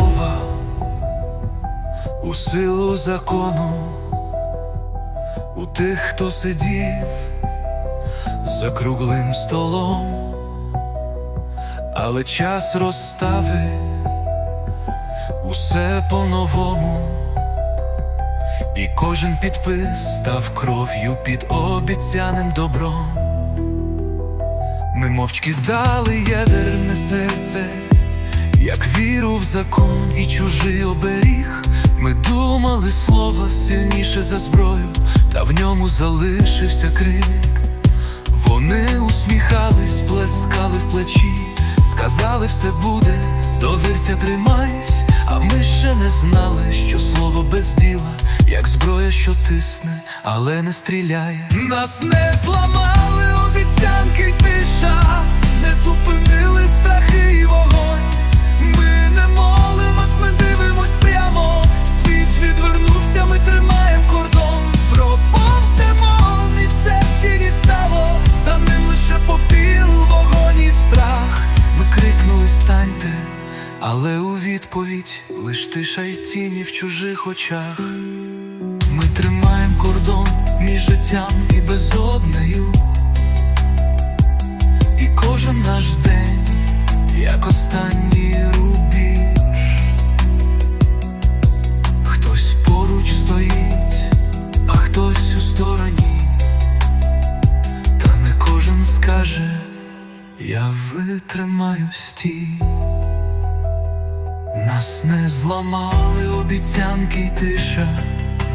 мова у силу закону, у тих, хто сидів за круглим столом, але час розстави усе по-новому, і кожен підпис став кров'ю під обіцяним добром. Ми мовчки здали ядерне серце, як віру в закон і чужий оберіг. Ми думали слово сильніше за зброю, та в ньому залишився крик. Вони усміхались, плескали в плечі, сказали, все буде, довірся, тримайсь, а ми ще не знали, що слово без діла, як зброя, що тисне, але не стріляє. Нас не зламали але у відповідь лиш тиша й тіні в чужих очах. Ми тримаємо кордон між життям і безоднею. І кожен наш день, як останній рубіж. Хтось поруч стоїть, а хтось у стороні. Та не кожен скаже, я витримаю стій. Нас не зламали обіцянки й тиша,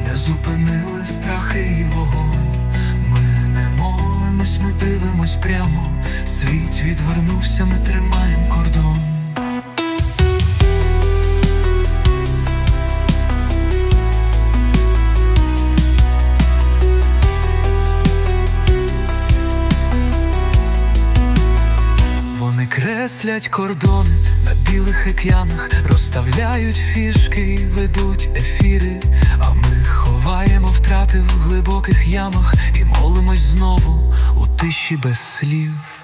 не зупинили страхи і вогонь. Ми не молимось, ми дивимось прямо. Світ відвернувся, ми тримаємо кордон. Креслять кордони на білих екянах, розставляють фішки ведуть ефіри. А ми ховаємо втрати в глибоких ямах і молимось знову у тиші без слів.